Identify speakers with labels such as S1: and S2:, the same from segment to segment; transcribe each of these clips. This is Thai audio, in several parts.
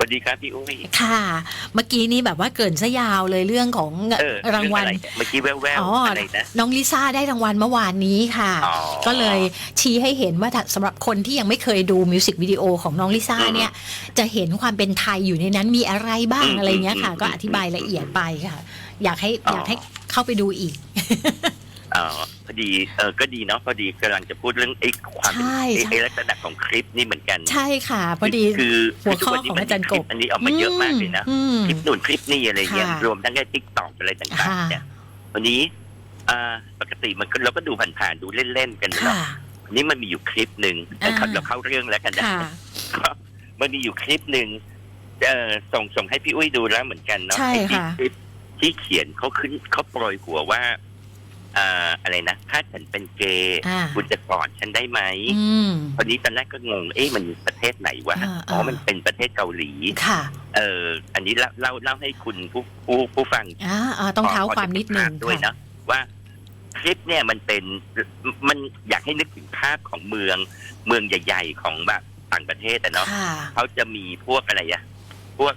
S1: สวัสดีครับพี่อุ้ย
S2: ค่ะ เมื่อกี้นี้แบบว่าเกรินซะยาวเลยเรื่องของ
S1: เออ
S2: รางวัล
S1: เออะไเมื่อกี้แว่ว
S2: อ๋อ
S1: ๆ
S2: อ
S1: อะไรนะ
S2: น้องลิซ่าได้รางวัลเมื่อวานนี้ค่ะ
S1: อ๋อ
S2: ก็เลยชี้ให้เห็นว่าถ้าสำหรับคนที่ยังไม่เคยดูมิวสิกวิดีโอของน้องลิซ่า
S1: อืม
S2: เนี่ย จะเห็นความเป็นไทยอยู่ในนั้นมีอะไรบ้าง
S1: อืม
S2: อะไรเงี้ยค่ะ
S1: อืม
S2: ก็อธิบายละเอียดไปค่ะ อยากให้
S1: อ๋อ
S2: อ
S1: อ
S2: ยากให้เข้าไปดูอีก
S1: อ๋อพอดีเออก็ดีเนาะพอดีกำลังจะพูดเรื่องไอ้ความเป็น
S2: ใช่
S1: ไอ้
S2: ใช่
S1: ไอ้ลักษณะของคลิปนี่เหมือนกัน
S2: ใย์ค่ะ พอดี
S1: คือ
S2: หัวข้อ
S1: ทุกนนี้
S2: ของอาจารย์กบ
S1: มันมีคลิปอันนี้ออกมาเยอะมากเลยนะ
S2: อืม
S1: คลิปนู่นคลิปนี่อะไรเงี้ย
S2: ค่ะ
S1: รวมทั้งแค่ทิกตอกอะไรต่าง
S2: ค่ะ
S1: ๆเนี่ยวันนี้อ่าปกติมันก็เราก็ดูผ่านๆดูเล่นๆกันเนาะ
S2: ค่ะ
S1: วันนี้มันมีอยู่คลิปหนึ่ง
S2: อ่า
S1: นะครับเราเข้าเรื่องแล้วกันนะ
S2: ค่ะ
S1: ก็มันมีอยู่คลิปหนึ่งเอ่อส่งส่งให้พี่อุ้ยดูแล้วเหมือนกันเนาะ
S2: ใช่
S1: ไอ้ที่
S2: ค่ะ
S1: คลิปที่เขียนเขาขึ้นเขาโปรยหัวว่า อ่าอะไรนะถ้าฉันเป็นเกย์
S2: อ่า
S1: คุณจะกอดฉันได้ไหม
S2: อืม
S1: ตอนนี้ตอนแรกก็งง เอ๊ะมันประเทศไหนวะ
S2: อ่า
S1: อ๋อ
S2: อ่ามั
S1: มันเป็นประเทศเกาหลี
S2: ค่ะ
S1: เออ อันนี้เล่าเล่าเล่าให้คุณผู้ผู้ผู้ฟัง
S2: อ่าอ่าต้องเท้า
S1: พ
S2: ความนิดนึง
S1: จะเก็บภาพด้วย
S2: ค่ะ
S1: นะว่าคลิปเนี่ยมันเป็นมันอยากให้นึกถึงภาพของเมืองเมืองใหญ่ ๆ ของแบบต่างประเทศแต่เนาะ
S2: ค่ะ
S1: เขาจะมีพวกอะไรอะพวก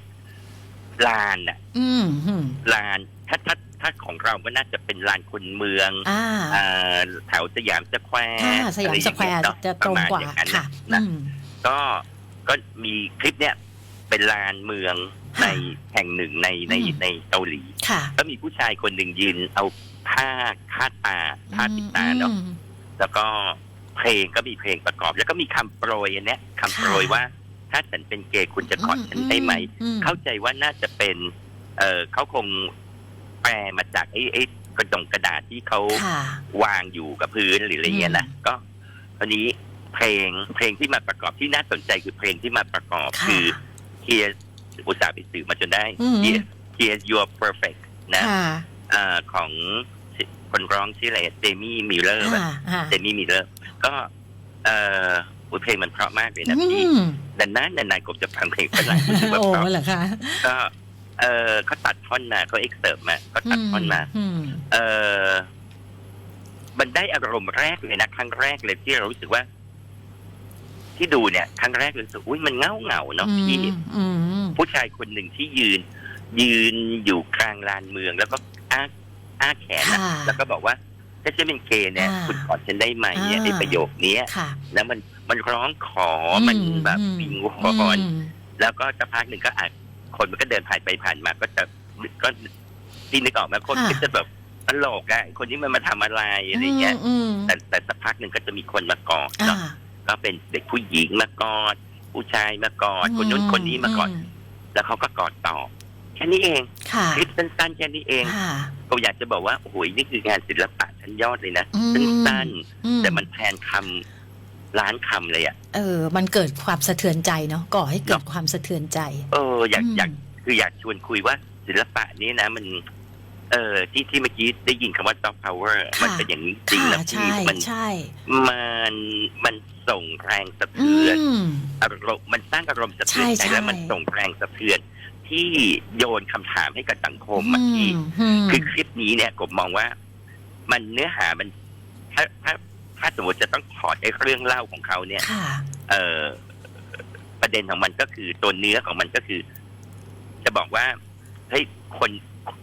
S1: ลานอะ
S2: อืมอืม
S1: ลานถ้าถ้า ถ้าของเราก็น่าจะเป็นลานคนเมือง
S2: อ่า
S1: อ่าแถวสยามสแควร์
S2: ค่ะสยามสแควร์
S1: อไอย่งเงี้ยเนอ
S2: จะตรงกว่า
S1: ปะมณอย่งนั้น
S2: ค่ะ
S1: นะ
S2: อืม
S1: ก็ก็มีคลิปเนี่ยเป็นลานเมือง
S2: ค่ะ
S1: ในแห่งหนึ่งในใน
S2: อืม
S1: ในเกาหลี
S2: ค่ะ
S1: ก็มีผู้ชายคนหนึ่งยืนเอาผ้าคาดตาผ้าปิดตาเนาะ
S2: อืม
S1: แล้วก็เพลงก็มีเพลงประกอบ แล้วก็มีคำโปรยอันเนี้ยคำโปรย
S2: ค่ะ
S1: ว่า ถ้าฉันเป็นเกย์คุณจะกอดฉันได้ไหม
S2: อืม
S1: เข้าใจว่าน่าจะเป็น เออเขาคง แปลมาจากไอ้ไอ้กระดงกระดาษที่เขา
S2: ค่ะ
S1: วางอยู่กับพื้นหรืออะไรเงี้ยนะก็ตอนนี้เพลงเพลงที่มาประกอบที่น่าสนใจคือเพลงที่มาประกอบ
S2: ค่ะ
S1: คือเฮียอุตส่าห์ไปสื่อมาจนได้
S2: อืม
S1: Here Here's Your Perfect นะ
S2: ค่ะ
S1: เอ่อของคนร้องชื่ออะไรเจมี่มิลเลอร์
S2: ค่ะค่ะ
S1: เจมี่มิลเลอร์ก็เอ่ออุ๊ยเพลงมันเพราะมากเลยนะ
S2: อื
S1: พี่
S2: ม
S1: ดันนั้นนานๆกบจะฟังเพลงฝรั่งรู้สึกว่า
S2: โอ้
S1: เพราะ
S2: เหรอคะ
S1: ก็ เออเขาตัดท่อนมาเขาเอ็กเซิร์ฟมาเขาตัดท่อนมา
S2: อืม
S1: เออมันได้อารมณ์แรกเลยนะครั้งแรกเลยที่เรารู้สึกว่า ที่ดูเนี่ย ครั้งแรกเลยรู้สึกอุ้ยมันเงาเงาๆเนาะพี่
S2: อืม
S1: ผู้ชายคนหนึ่งที่ยืน ยืนอยู่กลางลานเมือง แล้วก็อ้าอ้าแขนอะ
S2: ค่ะ
S1: แล้วก็บอกว่าถ้าฉันเป็นเกย์เนี่ย
S2: อ่า
S1: คุณกอดฉันได้ไหมเนี่ย
S2: อ่า
S1: ไอ้ประโยคเนี้ย
S2: ค่ะ
S1: แล้วมันมันร้องขอมันแบบ
S2: อืม
S1: วิงวอน
S2: อืม
S1: แล้วก็สักพักหนึ่งก็อาจ คนมันก็เดินผ่านไปผ่านมาก็จะก็ที่นึกออกไหมคนก็จะแบบตลกอะคนนี้มันมาทำอะไรอะไรเงี้ย
S2: อืม
S1: แต่แต่สักพักหนึ่งก็จะมีคนมากอด
S2: อ่า
S1: เนาะก็เป็นเด็กผู้หญิงมากอดผู้ชายมากอดคนนู้นคนนี้มากอดแล้วเขาก็กอดต่อแค่นี้เอง
S2: ค่ะ
S1: คลิปสั้นๆแค่นี้เอง
S2: ค่ะ
S1: ก็อยากจะบอกว่าโอ้โหนี่คืองานศิลปะชั้นยอดเลยนะ
S2: อืม
S1: สั้น
S2: อื
S1: ๆแต่มันแทนคำ ล้านคำเลยอะ
S2: เออ มันเกิดความสะเทือนใจเนาะ ก่อให้เกิดความสะเทือนใจ
S1: เออ อยาก
S2: ม
S1: อยากคืออยากชวนคุยว่าศิลปะนี้นะ มัน เออที่ที่เมื่อกี้ได้ยินคำว่า soft power
S2: ค่ะ
S1: มันเป็นอย่างนี้จริง
S2: ค่ะ
S1: นะ
S2: ใช่
S1: พี่มัน
S2: ใช่
S1: มันมันส่งแรงสะ
S2: อื
S1: เทือน
S2: ม
S1: อารมณ์มันสร้างอารมณ์สะเทือน
S2: ใช่
S1: ใจ
S2: ใช่
S1: แล้วมันส่งแรงสะเทือนที่โยนคำถามให้กับสังคมอะพี่
S2: อืม
S1: คือคลิปนี้เนี่ยผมมองว่า มันเนื้อหามันถ้าถ้า ถ้าสมมติจะต้องถอดไอ้เรื่องเล่าของเขาเนี่ย
S2: ค่ะ
S1: เออประเด็นของมันก็คือตัวเนื้อของมันก็คือ จะบอกว่าเฮ้ยคน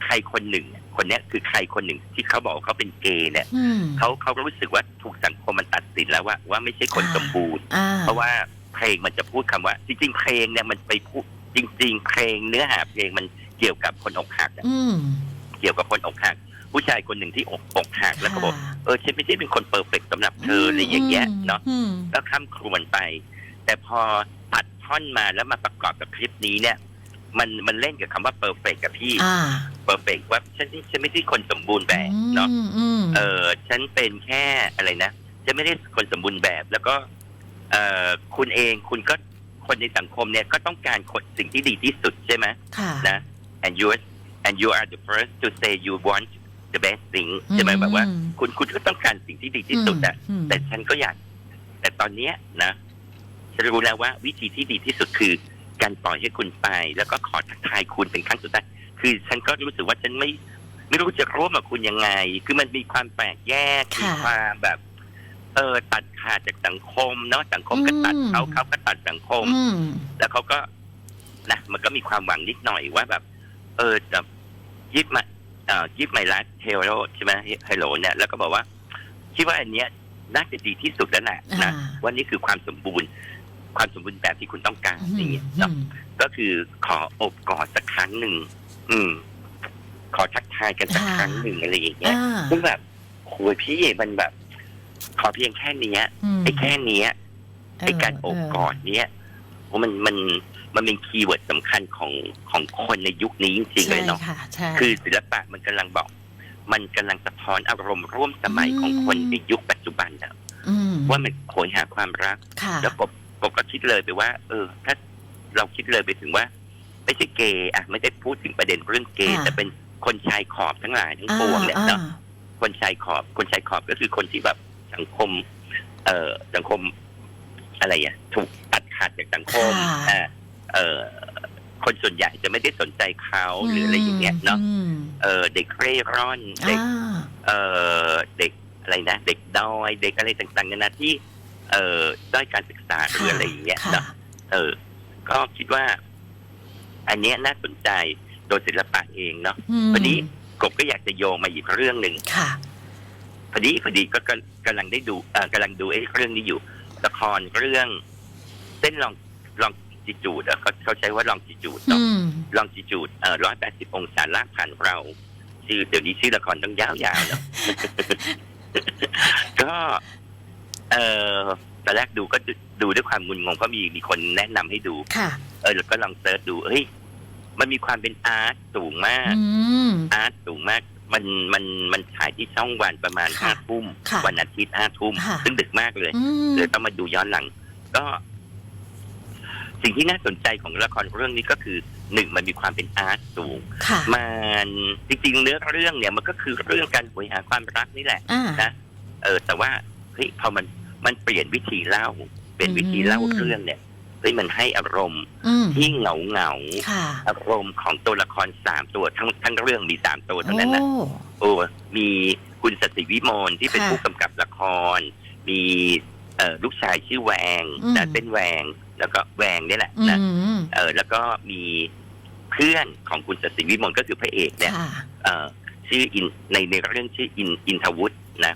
S1: ใครคนหนึ่งเนี่ยคนเนี้ยคือใครคนหนึ่งที่เขาบอกว่าเขาเป็นเกย์เนี่ย
S2: อืม
S1: เขาเขารู้สึกว่าถูกสังคมมันตัดสินแล้วว่าว่าไม่ใช่คน
S2: อ่า
S1: สมบูรณ์
S2: อ่า
S1: เพราะว่าเพลงมันจะพูดคำว่า จริง ๆ เพลงเนี่ยมันไปพูดจริง ๆ เพลงเนื้อหาเพลงมันเกี่ยวกับคนอกหักอะ
S2: อืม
S1: เกี่ยวกับคนอกหัก ผู้ชายคนหนึ่งที่อกอกหักแล้วก็บอก
S2: ค่ะ
S1: เออฉันไม่ใช่เป็นคนเปอร์เฟกต์สำหรับเธออะไรอย่างเงี้ยเนาะ
S2: อืม
S1: แล้วข้ามครวนไป แต่พอตัดท่อนมาแล้วมาประกอบกับคลิปนี้เนี่ย มันมันเล่นกับคำว่าเ e อร์เฟกกับพี่
S2: อ่า
S1: เ e อร์เฟกว่าฉันฉันไม่ใช่คนสมบูรณ์แบบเนาะ
S2: อืมอืม
S1: เออฉันเป็นแค่อะไรนะฉันไม่ได้คนสมบูรณ์แบบ แล้วก็ เออคุณเองคุณก็คนในสังคมเนี่ยก็ต้องการคนสิ่งที่ดีที่สุดใช่ไหม
S2: ค่ะ
S1: นะ and you and you are the first to say you want the best thing ใช่ไหมแบบว่า คุณคุณก็ต้องการสิ่งที่ดีที่สุดอะ
S2: อืม
S1: แต่ฉันก็อยาก แต่ตอนเนี้ยนะฉันรู้แล้วว่าวิธีที่ดีที่สุดคือ การปล่อยให้คุณไป แล้วก็ขอทักทายคุณเป็นครั้งสุดท้ายคือฉันก็รู้สึกว่าฉันไม่ไม่รู้จะร่วมกับคุณยังไง คือมันมีความแปลกแยก
S2: ค่ะ
S1: มีความแบบ เออตัดขาดจากสังคมเนาะสังคมก็ตัด
S2: อืม
S1: เขาเขาก็ตัดสังคม
S2: อืม
S1: แล้วเขาก็นะมันก็มีความหวังนิดหน่อยว่าแบบ เออแบบยิบมา เอ่อยิบไมลัสเฮโรใช่ไหมเฮโรเนี่ยแล้วก็บอกว่า คิดว่าอันเนี้ยน่าจะดีที่สุดแล้วแหละนะ
S2: อ่า
S1: ว่านี่คือความสมบูรณ์ ความสมบูรณ์แบบที่คุณต้องการ
S2: อื
S1: อย่าง
S2: ม
S1: เงี้ยเนาะ
S2: อืม
S1: ก็คือขออบกอดสักครั้งหนึ่งอืม ขอทักทายกันสักครั้งหนึ่งอะไรอย่างเงี้ย
S2: อ่า
S1: ซึ่งแบบโหยพี่มันแบบ ขอเพียงแค่เนี้ย
S2: ม
S1: ไอ้แค่เนี้ย
S2: เไอ้
S1: การโอบกอดเนี้ยโหมันมัน มันเป็นคีย์เวิร์ดสำคัญของของคนในยุคนี้จริงๆเลยเนาะ
S2: ใช่ค่ะใช่
S1: คือศิลปะมันกำลังบอก มันกำลังสะท้อนอารมณ์ร่วมสมัยของคนในยุคปัจจุบันนะ
S2: ม
S1: ว่ามันโหยหาความรัก
S2: ค่ะ
S1: แล้วกบกบก็คิดเลยไปว่า เออ ถ้าเราคิดเลยไปถึงว่า ไม่ใช่เกย์อะไม่ได้พูดถึงประเด็นเรื่องเกย์
S2: ค่ะ
S1: แต่เป็นคนชายขอบทั้งหลายทั้ง
S2: อ่า
S1: ปวงเนี่ยเนาะ
S2: อ่า
S1: คนชายขอบคนชายขอบก็คือคนที่แบบสังคม เอ่อสังคมอะไรอะถูกตัดขาดจากสังคม
S2: ค่ะ
S1: อ่า เอ่อคนส่วนใหญ่จะไม่ได้สนใจเขาหรืออะไรอย่างเงี้ยเนาะ
S2: อืม
S1: เออเด็กเร่ร่อนเด็ก
S2: อ่า
S1: เอ่อเด็กอะไรนะเด็กดอยเด็กอะไรต่างๆนานาที่ เอ่อด้อยการศึกษาหรืออะไรอย่างเงี้ย
S2: ค่ะ
S1: เนาะเออ ก็คิดว่า อันเนี้ยน่าสนใจโดยศิลปะเองเนาะ
S2: ม
S1: วันนี้กบก็อยากจะโยงมาอีกเรื่องหนึ่ง
S2: ค่ะ
S1: พอดีพอดีก็กำกำลังได้ดูเอ่อกำลังดูไอ้เรื่องนี้อยู่ ละครเรื่อง เส้นลองลอง จิจูดอะเขาเขาใช้ว่าลองจิจูดเนาะ
S2: อืม
S1: ลองจิจูดเอ่อร้อยแปดสิบองศาลากผ่านเรา ชื่อเดี๋ยวนี้ชื่อละครต้องยาวๆเนาะก็เออตอนแรกดูก็ดูดูด้วยความงุนงงเพราะมีมีคนแนะนำให้ดู
S2: ค่ะ
S1: เออแล้วก็ลองเซิร์ชดูเฮ้ยมันมีความเป็นอาร์ตสูงมาก
S2: อืม
S1: อาร์ตสูงมากมันมันมันฉายที่ช่องวันประมาณ
S2: ค่ะ
S1: ห้าทุ่ม
S2: ค่ะ
S1: วันอาทิตย์ห้าทุ่ม
S2: ค่ะ
S1: ซึ่งดึกมากเลย
S2: อืม
S1: เลยต้องมาดูย้อนหลัง ก็ สิ่งที่น่าสนใจของละครเรื่องนี้ก็คือหนึ่งมันมีความเป็นอาร์ตสูง
S2: ค่ะ
S1: มันจริงๆเนื้อเรื่องเนี่ยมันก็คือเรื่องการหวยหาความรักนี่แหละ
S2: อ่า
S1: นะเออแต่ว่าเฮ้ยพอมันมันเปลี่ยนวิธีเล่าเปลี่ยนวิธีเล่า
S2: อืม
S1: เรื่องเนี่ยเฮ้ยมันให้อารมณ์
S2: อืม
S1: ที่เหงาเหงา
S2: ค่ะ
S1: ๆอารมณ์ของตัวละครสามตัวทั้งทั้งเรื่องมีสามตัวเท่านั้นนะ
S2: โอ้
S1: โอ้มีคุณสติวิมลที่เป็น
S2: ค่ะ
S1: ผู้กำกับละคร มีเอ่อลูกชายชื่อแวง
S2: อืม
S1: นะเป็นแวง แล้วก็แวงนี่แหละ
S2: อื
S1: นะ
S2: ม
S1: เออ แล้วก็มีเพื่อนของคุณสติวิมลก็คือพระเอกเนี่ย
S2: ค่ะ
S1: เอ่อชื่ออินในในเรื่องชื่ออินอินทวุฒินะ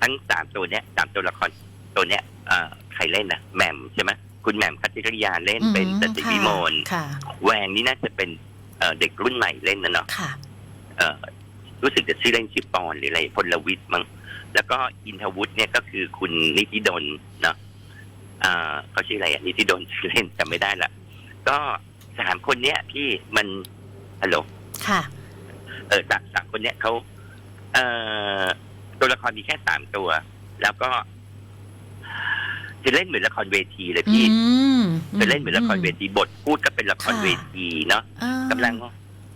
S1: ทั้งสามตัวเนี้ยสามตัวละครตัวเนี้ยเอ่อใครเล่นนะแหม่มใช่ไหมคุณแหม่มคัตติริยาเล่นเป็นสติวิมล
S2: ค่ะ
S1: แวงนี่น่าจะเป็นเอ่อเด็กรุ่นใหม่เล่นนะเนาะ
S2: ค่ะ
S1: เอ่อรู้สึกจะชื่อเล่นชื่อปอนหรืออะไรพลวิทย์มั้งแล้วก็อินทวุฒิเนี่ยก็คือคุณนิติดลเนาะ อ่าเขาชื่ออะไรอะนิติดลชื่อเล่นจำไม่ได้ละก็สามคนเนี้ยพี่มันฮัลโหล
S2: ค่ะ
S1: เออสามสามคนเนี้ยเขาเอ่อตัวละครมีแค่สามตัว แล้วก็ จะเล่นเหมือนละครเวทีเลย
S2: อื
S1: พี่
S2: ม
S1: จะเล่นเหมือนละครเวทีบทพูดก็เป็นละครเวทีเนาะ
S2: อ่ากำ
S1: ลัง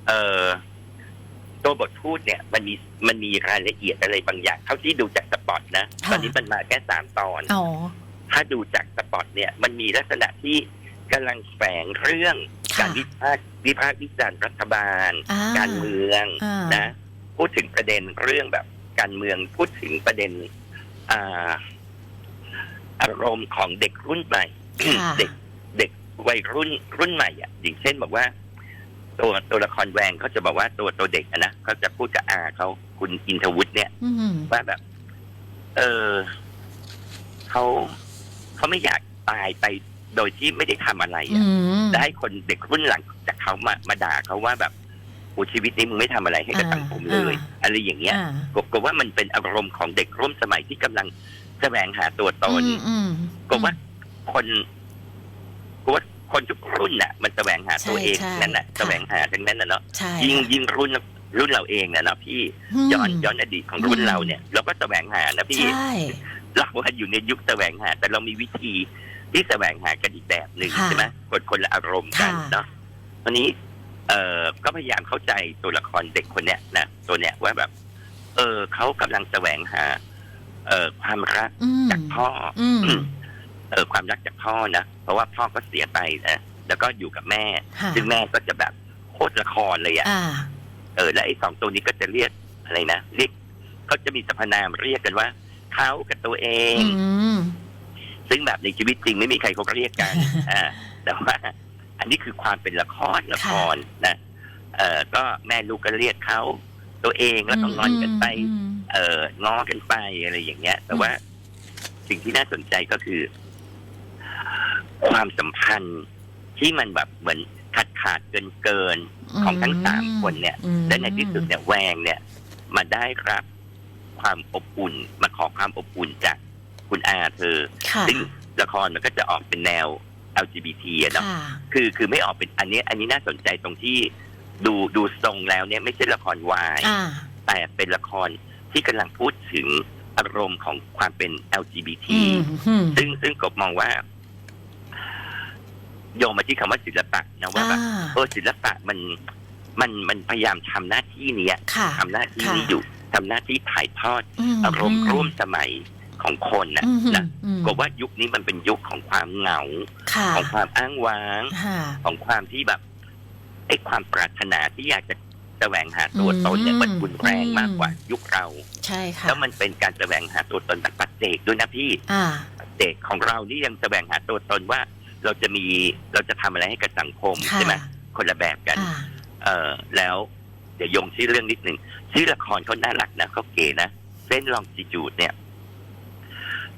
S1: เอ่อ ตัวบทพูดเนี่ย มันมี มันมีรายละเอียดอะไรบางอย่าง เท่าที่ดูจากสปอตนะ ตอนนี้มันมาแค่สามตอน
S2: อ๋อ
S1: ถ้าดูจากสปอตเนี่ยมันมีลักษณะที่กำลังแฝงเรื่อง
S2: ค่ะ
S1: การวิพากษ์วิพากษ์วิจารณ์รัฐบาล
S2: อ่
S1: การเมือง
S2: อ่าน
S1: นะพูดถึงประเด็นเรื่องแบบการเมืองพูดถึงประเด็นอ่าอารมณ์ของเด็กรุ่นใหม่
S2: ค่ะ
S1: เด็กเด็กวัยรุ่นรุ่นใหม่อะอย่างเช่นบอกว่า ตัวตัวละครแวงเขาจะบอกว่าตัวตัวเด็กอะนะเขาจะพูดกับอาเขาคุณอินทวุฒิเนี่ย
S2: อืม
S1: ว่าแบบ เออเขา เขาไม่อยากตายไปโดยที่ไม่ได้ทำอะไร
S2: อื
S1: อะ
S2: ม
S1: จะให้คนเด็กรุ่นหลังจากเขามามาด่าเขาว่าแบบโอ้ชีวิตนี้มึงไม่ทำอะไรให้กับ
S2: อ่า
S1: สังคมเลย
S2: อ่า
S1: อะไรอย่างเงี้ย
S2: อ่า
S1: กบกบว่ามันเป็นอารมณ์ของเด็กร่วมสมัยที่กำลังแสวงหาตัวตน
S2: อืมอืม
S1: กบว่าคนกบว่าคนทุกรุ่นน่ะ มันแสวงหาตัวเอง
S2: ใช่ใช่
S1: นั่นน่ะ
S2: ค่ะ
S1: แสวงหาทั้งนั้นน่ะเนาะ
S2: ใช่
S1: ยิ่ง
S2: ค่ะ
S1: ยิ่งรุ่นรุ่นเราเองน่ะเนาะพี่
S2: ม
S1: ย้อนย้อนอดีตของรุ่น
S2: อืม
S1: เราเนี่ยเราก็แสวงหานะพี่
S2: ใช่
S1: เราว่าอยู่ในยุคแสวงหา แต่เรามีวิธีที่แสวงหากันอีกแบบหนึ่ง
S2: ค่ะ
S1: ใช่ไหมคนคนละอารมณ์กัน
S2: ค่ะ
S1: เนาะวันนี้ เอ่อก็พยายามเข้าใจตัวละครเด็กคนเนี้ยนะตัวเนี้ยว่าแบบ เออเขากำลังแสวงหา เอ่อความรัก
S2: อืม
S1: จากพ่ออ
S2: อืม
S1: เออความรักจากพ่อนะเพราะว่าพ่อก็เสียไปนะแล้วก็อยู่กับแม่
S2: ค่ะ
S1: ซึ่งแม่ก็จะแบบโคตรละครเลยอะ
S2: อ่า
S1: เออและไอ้สองตัวนี้ก็จะเรียกอะไรนะเรียกเขาจะมีสรรพนามเรียกกันว่า เขากับตัวเอง
S2: อืม
S1: ซึ่งแบบในชีวิตจริงไม่มีใครเขาเรียกกันอ่าแต่ว่าอันนี้คือความเป็นละครละครนะเอ่อก็แม่ลูกก็เรียกเขาตัวเองแล้วก็งอนกันไป
S2: อืม
S1: เอองอกันไปอะไรอย่างเงี้ย แต่ว่าสิ่งที่น่าสนใจก็คือ ความสัมพันธ์ที่มันแบบเหมือนขาดขาดเกินเกินของทั้งสามคนเนี่ย
S2: อืม
S1: และในที่สุดเนี่ยแวงเนี่ย มาได้รับ ความอบอุ่น มาขอความอบอุ่นจากคุณอาเธอ
S2: ค่ะ
S1: ซึ่งละครมันก็จะออกเป็นแนว LGBT อะเนาะ
S2: ค่ะ
S1: คือคือไม่ออกเป็นอันนี้ อันนี้น่าสนใจตรงที่ดูดูทรงแล้วเนี่ยไม่ใช่ละครวาย
S2: อ่า
S1: แต่เป็นละครที่กำลังพูดถึงอารมณ์ของความเป็น LGBT
S2: อืมอืม
S1: ซึ่งซึ่งกบมองว่า โยงมาที่คำว่าศิลปะนะว่า
S2: อ่า
S1: แบบเออศิลปะมันมันมันพยายามทำหน้าที่เนี้ย
S2: ค่ะ
S1: ทำหน้าที่
S2: ค่ะ
S1: นี้อยู่ ทำหน้าที่ถ่ายทอด
S2: ม
S1: อารมณ์ร่วมสมัยของคนนะ
S2: อืม
S1: นะ
S2: อืม
S1: กบว่ายุคนี้มันเป็นยุคของความเหงา
S2: ค่ะ
S1: ของความอ้างว้าง
S2: ค่ะ
S1: ของความที่แบบไอ้ความปรารถนาที่อยากจะแสวงหาตัวตนเนี่ย
S2: อืม
S1: มันรุนแรงมากกว่ายุคเรา
S2: ใช่ค่ะ
S1: แล้วมันเป็นการแสวงหาตัวตนแบบปัจเจกด้วยนะพี่
S2: อ่า
S1: เด็กของเรานี่ยังแสวงหาตัวตนว่า เราจะมีเราจะทำอะไรให้กับสังคม
S2: ค่ะ
S1: ใช่ไหมคนละแบบกัน
S2: อ่า
S1: เออแล้ว เดี๋ยวโยงชื่อเรื่องนิดหนึ่งชื่อละครเขาน่ารักนะเขาเก๋นะเส้นลองจิจูดเนี่ย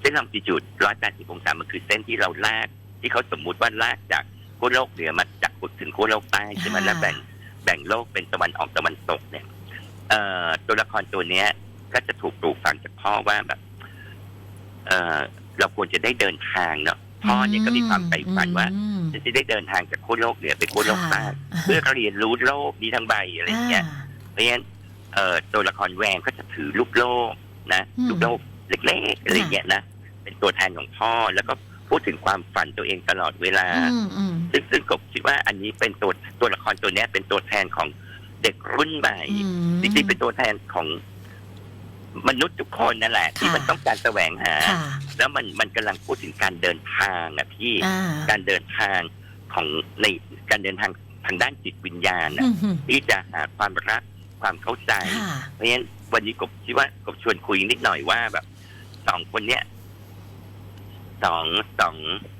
S1: เส้นลองจิจูดร้อยแปดสิบองศามันคือเส้นที่เราลาก ที่เขาสมมุติว่าลากจากขั้วโลกเหนือมาจากถึงขั้วโลกใต้ใช่ไหม
S2: อ่า
S1: แล้วแบ่งแบ่งโลกเป็นตะวันออกตะวันตกเนี่ยเอ่อตัวละครตัวเนี้ย ก็จะถูกปลูกฝังจากพ่อว่าแบบ เออเราควรจะได้เดินทางเนาะพ่อเนี่ยก็มีความใฝ่ฝันว่า
S2: อืม
S1: จะได้เดินทางจากขั้วโลกเหนือไปขั้วโลกใต้
S2: ค่ะ
S1: เพื่อเรียนรู้โลกนี้ทั้งใบอะไรอย่างเงี้ยเพราะฉะนั้นเอ่อตัวละครแวงก็จะถือลูกโลกนะ
S2: อืม
S1: ลูกโลกเล็กๆอะไรอย่างเงี้ยนะเป็นตัวแทนของพ่อแล้วก็พูดถึงความฝันตัวเองตลอดเวลา
S2: อืมอืม
S1: ซึ่งซึ่งกบคิดว่าอันนี้เป็นตัวตัวละครตัวเนี้ยเป็นตัวแทนของเด็กรุ่นใหม่
S2: อืม
S1: จริงๆเป็นตัวแทนของ มนุษย์ทุกคนนั่นแหละ ที่
S2: ค่ะ
S1: มันต้องการแสวงหา
S2: ค่ะ
S1: แล้วมันมันกำลังพูดถึงการเดินทางอะพี่
S2: อ่า
S1: การเดินทางของในการเดินทางทางด้านจิตวิญญาณน่ะ
S2: อืมอืม
S1: ที่จะหาความรักความเข้าใจ
S2: ค่ะ
S1: เพราะฉะนั้นวันนี้กบคิดว่ากบชวนคุยนิดหน่อยว่าแบบสองคนเนี้ยสองสอง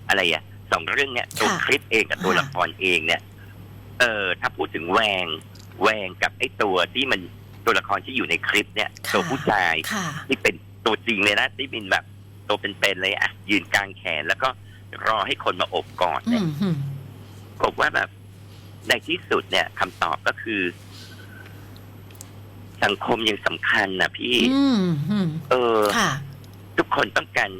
S1: อะไรอะสองเรื่องเนี้ยตัว
S2: ค่ะ
S1: คลิปเองกับตัว
S2: ค่ะ
S1: ละครเองเนี่ย เออ ถ้าพูดถึงแวงแวงกับไอ้ตัวที่มัน ตัวละครที่อยู่ในคลิปเนี่ย
S2: ค่ะ
S1: ตัวผู้ชาย
S2: ค่ะ
S1: ที่เป็นตัวจริงเลยนะที่เป็นแบบตัวเป็นๆเลยอะยืนกลางแขนแล้วก็รอให้คนมาโอบกอด
S2: อื
S1: เนี่ย
S2: มอืม
S1: ผมว่าแบบในที่สุดเนี่ยคำตอบก็คือ สังคมยังสำคัญนะพี่
S2: อืมอืม
S1: เออ
S2: ค่ะ
S1: ทุกคนต้องการ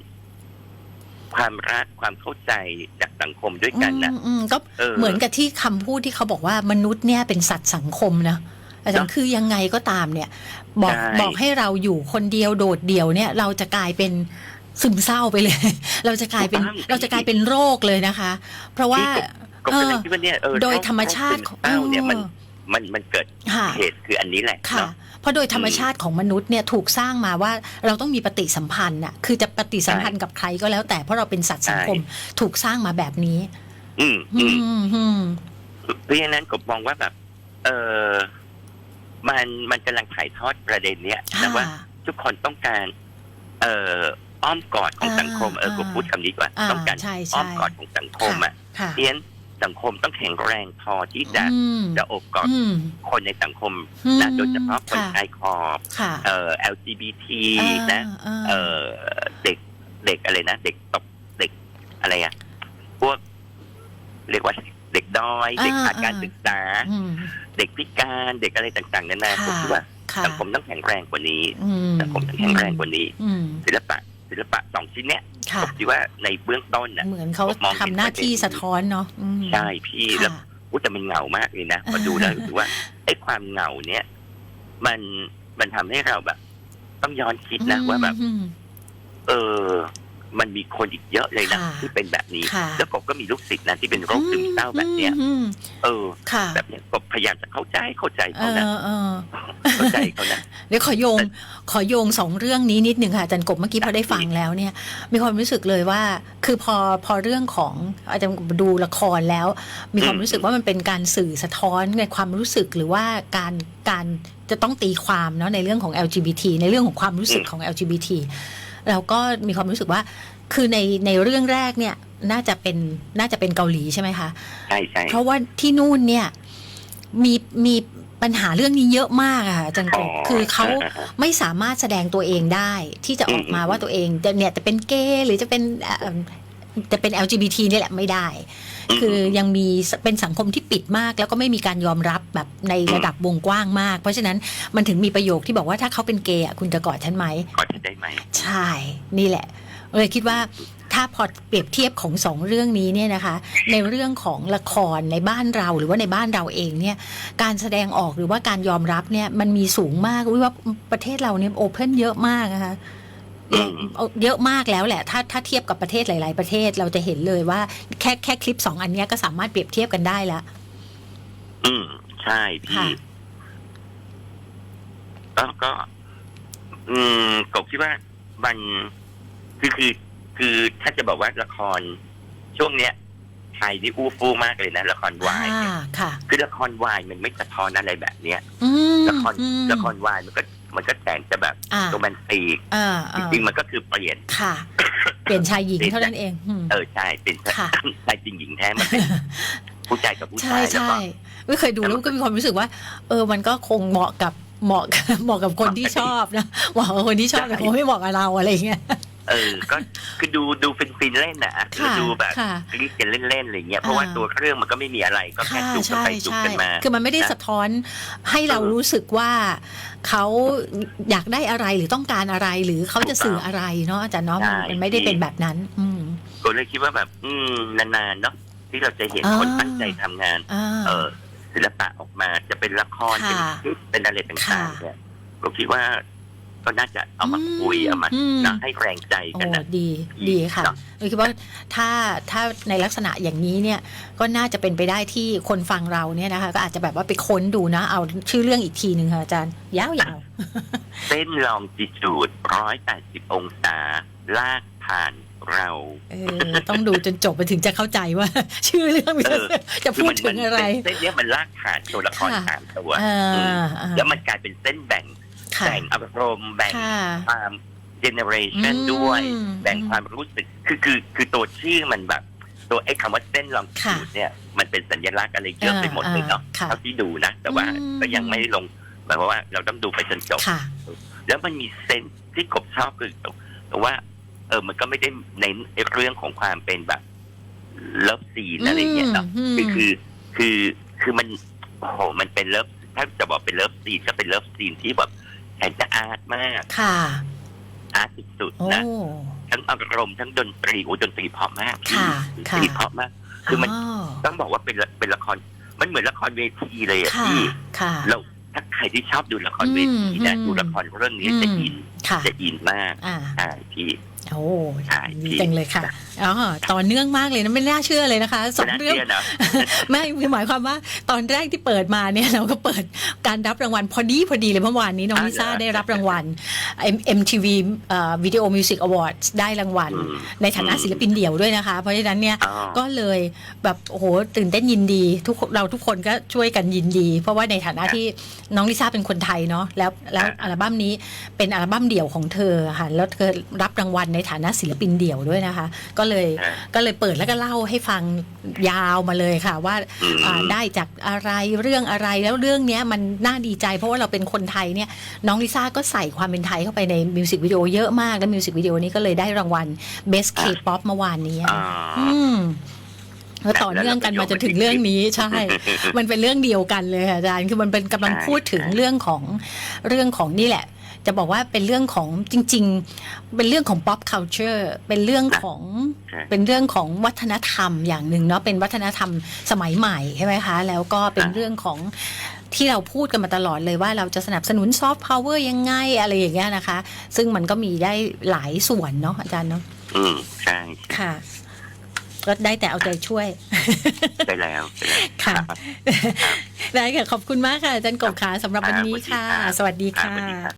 S1: ความรักความเข้าใจจากสังคมด้วยกันนะ
S2: อืมอืมก็
S1: เออ
S2: เหมือนกับที่คำพูดที่เขาบอกว่ามนุษย์เนี่ยเป็นสัตว์สังคมนะ อาจารย์
S1: เนอะ
S2: คือยังไงก็ตามเนี่ย บอก
S1: ใช่
S2: บอกให้เราอยู่คนเดียวโดดเดี่ยวเนี่ย เราจะกลายเป็นซึมเศร้าไปเลย เราจะกลายเป็นเราจะกลายเป็นโรคเลยนะคะ เพราะว่า
S1: ก็กำลังคิดว่าเนี่ยเออ
S2: โดยธรรมชาติ
S1: โรคซึมเศร้าเนี่ยมัน
S2: ออ
S1: มันมันเกิด
S2: ค่ะ
S1: เหตุคืออันนี้แหละ
S2: ค่ะ
S1: เนาะ
S2: เพราะโดยธรรมชาติของมนุษย์เนี่ยถูกสร้างมาว่าเราต้องมีปฏิสัมพันธ์น่ะคือจะปฏิสัมพันธ์กับใครก็แล้ว แต่เพราะเราเป็นสัตว์สังคมถูกสร้างมาแบบนี้
S1: อืม
S2: อื
S1: อืม
S2: มอืม
S1: เพราะฉะนั้นผมมองว่าแบบ เออ มันมันกำลังถ่ายทอดประเด็นเนี้ยนะว่าทุกคนต้องการ เอ่ออ้อมกอดของ
S2: อ่า
S1: สังคมเออ
S2: อ่า
S1: ผมพูดคำนี้ดีกว่า
S2: อ่า
S1: ต้องการ
S2: ใช่
S1: อ้อ
S2: ใช่
S1: มกอดของสังคมอะ
S2: ค่ะ
S1: เพราะฉะนั้นสังคมต้องแข็งแรงพอที่จะ
S2: อืม
S1: จะโอบกอด
S2: อืม
S1: คนในสังคม
S2: อืม
S1: นะโดยเฉพาะคน
S2: ค่ะ
S1: ชายขอบ
S2: ค่ะ
S1: เอ่อ LGBT นะ
S2: อ่า
S1: เอ่อเด็กเด็กอะไรนะ เด็กตกเด็กอะไรอะพวกเรียกว่า เด็กด้อย เด็กขาดการศึกษา
S2: อืม
S1: เด็กพิการเด็กอะไรต่างๆนานาผม
S2: ค่ะ
S1: คิดว่า
S2: ค่ะ
S1: สังคมต้องแข็งแรงกว่านี้
S2: อืม
S1: สังคมต้องแข็งแรงกว่านี้
S2: อืม
S1: ศิลปะศิลปะสองชิ้นเนี้ย
S2: ค่ะ
S1: ผมคิดว่าในเบื้องต้นน่ะ
S2: เหมือนเขา
S1: ผมมองเห็น
S2: ทำหน้าที่สะท้อนเนาะอืม
S1: ใช่พี่แล้ว
S2: ค่ะ
S1: อู้แต่มันเหงามากเลยนะพอดูแล้ว รู้สึกว่าไอ้ความเหงาเนี้ยมันมันทำให้เราแบบ ต้องย้อนคิดนะว่าแบบ
S2: อืม
S1: เออ มันมีคนอีกเยอะเลยนะ
S2: ค่ะ
S1: ที่เป็นแบบนี้
S2: ค่ะ
S1: แล้วผมก็มีลูกศิษย์นะที่เป็นโรคซึมเศร้าแบบเนี้ย
S2: อืม
S1: เออ
S2: ค่ะ
S1: แบบเนี้ยผมพยายามจะเข้าใจเข้าใจ
S2: เอ
S1: เขานะ
S2: อเออ
S1: เข้าใจเขานะ
S2: เดี๋ยวขอโยงขอโยงสองเรื่องนี้นิดหนึ่งค่ะอาจารย์กบเมื่อกี้พอได้ฟังแล้วเนี่ย มีความรู้สึกเลยว่า คือพอพอเรื่องของอาจารย์ดูละครแล้ว มีความรู้สึกว่ามันเป็นการสื่อสะท้อนในความรู้สึกหรือว่าการการจะต้องตีความเนาะในเรื่องของ LGBT ในเรื่องของความรู้สึกของ LGBT เราก็มีความรู้สึกว่า คือในในเรื่องแรกเนี่ยน่าจะเป็นน่าจะเป็นเกาหลีใช่ไหมคะ
S1: ใช่ใช่
S2: เพราะว่าที่นู่นเนี่ยมีมีปัญหาเรื่องนี้เยอะมากอะค่ะอาจารย์กบคือเขาไม่สามารถแสดงตัวเองได้ ที่จะออกมาว่าตัวเองจะเนี่ยจะเป็นเกย์หรือจะเป็นเอ่อจะเป็น LGBT นี่แหละไม่ได้ คือยังมีเป็นสังคมที่ปิดมาก แล้วก็ไม่มีการยอมรับแบบในระดับวงกว้างมาก เพราะฉะนั้นมันถึงมีประโยคที่บอกว่าถ้าเขาเป็นเกย์อะคุณจะกอดฉันไหม
S1: กอดจะได้ไหม
S2: ใช่นี่แหละเลยคิดว่าถ้าพอเปรียบเทียบของสองเรื่องนี้เนี่ยนะคะ ในเรื่องของละครในบ้านเราหรือว่าในบ้านเราเองเนี่ย การแสดงออกหรือว่าการยอมรับเนี่ยมันมีสูงมากวิว่าประเทศเราเนี่ยโอเพนเยอะมากนะคะ
S1: อืม
S2: เยอะมากแล้วแหละ ถ้าถ้าเทียบกับประเทศหลาย ๆ ประเทศเราจะเห็นเลยว่าแค่แค่คลิปสองอันเนี้ยก็สามารถเปรียบเทียบกันได้แล้ว
S1: อืม ใช่พี่
S2: ค่ะ
S1: แล้วก็ อืมกบคิดว่ามันคือคือ คือถ้าจะบอกว่าละคร ช่วงเนี้ยไทยนี่อู้ฟู่มากเลยนะละครวายเนี่ย
S2: อ่าค่ะ
S1: คือละครวายมันไม่สะท้อนอะไรแบบเนี้ย
S2: อืม
S1: ละคร
S2: อืม
S1: ละครวายมันก็ มันก็แสนจะแบบ
S2: อ่า
S1: โรแมนติก
S2: อ่า
S1: จ
S2: อ่า
S1: ริงๆมันก็คือเปลี่ยน
S2: ค่ะ เปลี่ยนชายหญิงเท่านั้นเองอืม
S1: เออใช่เป็น
S2: ค่ะ
S1: ชายจริงหญิงแท้มันเป็นผู้ชายกับผู้
S2: ใช่
S1: ชายแล้ว
S2: ใช่
S1: ก็
S2: ไม่เคยดูแล้วก็มีความรู้สึกว่า เออมันก็คงเหมาะกับเหมาะกับเหมาะกับคนที่ชอบนะเหมาะกับคนที่ชอบแต่คงไม่เหมาะกับเราอะไรอย่างเงี้ย
S1: เออ ก็คือดูดูฟินฟินๆเล่นนะคือ
S2: ค่ะ
S1: ดูแบบ
S2: ค่ะ
S1: กรี๊ดกันเล่นๆอะไรเงี้ย เพราะว่า
S2: อ่า
S1: ตัวเครื่องมันก็ไม่มีอะไร ก็แค่
S2: ค่ะ
S1: จุกกัน
S2: ใช่
S1: ไปจุก
S2: ใช่
S1: กันมา
S2: คือมันไม่ได้
S1: นะ
S2: สะท้อนให้เรา
S1: เออ
S2: รู้สึกว่าเขาอยากได้อะไรหรือต้องการอะไร หรือเขาจะสื่ออะไรเนาะอาจารย์เนาะมัน
S1: ใช่
S2: มันไม่ได้เป็นแบบนั้น อืม
S1: ก็เลยคิดว่าแบบ อืมนานๆเนาะที่เราจะเห็น
S2: อ่า
S1: คนตั้งใจทำงาน
S2: อ่า
S1: เออศิลปะออกมาจะเป็นละครเป็น
S2: ค่ะ
S1: คลิปเป็นอะไรต่าง
S2: ค่ะ
S1: ๆเนี่ยก็คิดว่า ก็น่าจะเอามาคุย
S2: อืม
S1: เอามา
S2: อืม
S1: นะให้แรงใจ
S2: โอ้
S1: กันนะ
S2: ดีดีค่ะ
S1: เนาะ
S2: เราคิดว่าถ้าถ้าในลักษณะอย่างนี้เนี่ยก็น่าจะเป็นไปได้ที่คนฟังเราเนี่ยนะคะ ก็อาจจะแบบว่าไปค้นดูนะ เอาชื่อเรื่องอีกทีหนึ่งค่ะอาจารย์ ยาวๆ
S1: เส้นลองจิจูดร้อยแปดสิบองศา ลากผ่านเรา
S2: เออต้องดูจนจบไปถึงจะเข้าใจว่า ชื่อเรื่องมัน
S1: เออ
S2: จะพูดถึงอะไร
S1: เส้นเนี้ยมันลากผ่านตัวละคร
S2: ค่ะ
S1: สามตัว
S2: อ่า
S1: อืม
S2: อ่า
S1: แล้วมันกลายเป็นเส้นแบ่ง
S2: ค่ะ
S1: แบ่งอารมณ์แบ่ง
S2: ค่ะ
S1: ความเจเนอเรชัน
S2: อืม
S1: ด้วย
S2: อืม
S1: แบ่งความรู้สึกคือคือคือตัวชื่อมันแบบ ตัวไอ้คำว่าเส้นลองจูดเนี่ยมันเป็นสัญลักษณ์อะไรเยอะไปหมดเลยเนาะ
S2: ค่ะ
S1: เท่าที่ดูนะ แต่ว่า
S2: อืม
S1: ก็ยังไม่ลงหมายความว่าเราต้องดูไปจนจบ
S2: ค่ะ
S1: แล้วมันมีเซนส์ที่กบชอบคือแต่ว่า เออมันก็ไม่ได้เน้นไอ้เรื่องของความเป็นแบบเลิฟซีนอะไรเงี้ยเนาะ
S2: อืม
S1: คือคือคือคือมันโอ้โหมันเป็นเลิฟถ้าจะบอกเป็นเลิฟซีนก็เป็นเลิฟซีนที่แบบ แอนจะอาร์ตมาก
S2: ค่ะ
S1: อาร์ตสุด
S2: โอ้
S1: ๆนะ ทั้งอารมณ์ทั้งดนตรีโอ้ดนตรีเพราะมาก
S2: ค่ะ
S1: ดน
S2: ค่ะ
S1: ตรีเพราะมาก คือมัน
S2: อ๋อ
S1: ต้องบอกว่าเป็นละเป็นละคร มันเหมือนละครเวทีเลยอะ
S2: ค่ะ
S1: ที่
S2: ค่ะ
S1: เราถ้าใครที่ชอบดูละครเวทีนะ
S2: อืม
S1: ดูละครเรื่องนี้จะอิน
S2: ค่ะ
S1: จะอินมาก
S2: อ่า
S1: ใช่พี่
S2: โอ้
S1: ใช่
S2: ดี
S1: พี่
S2: จังเลยค่ะอ๋อต่อเนื่องมากเลยนะไม่น่าเชื่อเลยนะคะสอง
S1: ไม่น่า
S2: เรื่อง
S1: ชื่นะ
S2: ไม่คือหมายความว่าตอนแรกที่เปิดมาเนี่ยเราก็เปิดการรับรางวัลพอดีพอดีเลยเมื่อวานนี้น้อง
S1: อ่า
S2: ลิซ่า
S1: เหรอ
S2: ได้รับรางวัล M- MTV วิดีโอมิวสิกอวอร์ดได้รางวัล
S1: อืม
S2: ในฐานะศิลปินเดี่ยวด้วยนะคะ เพราะฉะนั้นเนี่ย
S1: อ๋อ
S2: ก็เลยแบบโอ้โหตื่นเต้นยินดี ทุกคนเราทุกคนก็ช่วยกันยินดี เพราะว่าในฐานะที่น้องลิซ่าเป็นคนไทยเนาะแล้วแล้วอัลบั้มนี้เป็นอัลบั้มเดี่ยวของเธอค่ะแล้วเธอรับรางวัลในฐานะศิลปินเดี่ยวด้วยนะคะ ก็เลย
S1: อ่า
S2: ก็เลยเปิดแล้วก็เล่าให้ฟังยาวมาเลยค่ะ ว่า
S1: อืม
S2: อ่าได้จากอะไรเรื่องอะไรแล้วเรื่องเนี้ยมันน่าดีใจ เพราะว่าเราเป็นคนไทยเนี่ยน้องลิซ่าก็ใส่ความเป็นไทยเข้าไปในมิวสิกวิดีโอเยอะมากและมิวสิกวิดีโอนี้ก็เลยได้รางวัล Best K-pop เมื่อวานนี้
S1: อ๋อ
S2: อืมแล้วต่อเนื่องกันมาจนถึงเรื่องนี้ใช่ มันเป็นเรื่องเดียวกันเลยค่ะอาจารย์ คือมันเป็นกำลัง
S1: ใช่
S2: พูดถึง
S1: ใช่
S2: เรื่องของเรื่องของนี่แหละ จะบอกว่าเป็นเรื่องของจริง ๆ เป็นเรื่องของ pop culture เป็นเรื่องของ
S1: ใช่
S2: เป็นเรื่องของวัฒนธรรมอย่างหนึ่งเนาะเป็นวัฒนธรรมสมัยใหม่ใช่ไหมคะ แล้วก็เป็น
S1: อ่า
S2: เรื่องของที่เราพูดกันมาตลอดเลยว่าเราจะสนับสนุนซอฟต์พาวเวอร์ยังไงอะไรอย่างเงี้ยนะคะ ซึ่งมันก็มีได้หลายส่วนเนาะอาจารย์เนาะ
S1: อืมใช่
S2: ค่ะก็ได้แต่เอาใจช่วย
S1: ไปแล้วไปแล้ว
S2: ค่ะ
S1: รับ
S2: ได้ค่ะ ขอบคุณมากค่ะอาจารย์กบขาสำหรับวันนี้
S1: ครับ
S2: ค่ะ สวัสดี
S1: ครับ
S2: ค่ะ
S1: สวัสดีครับ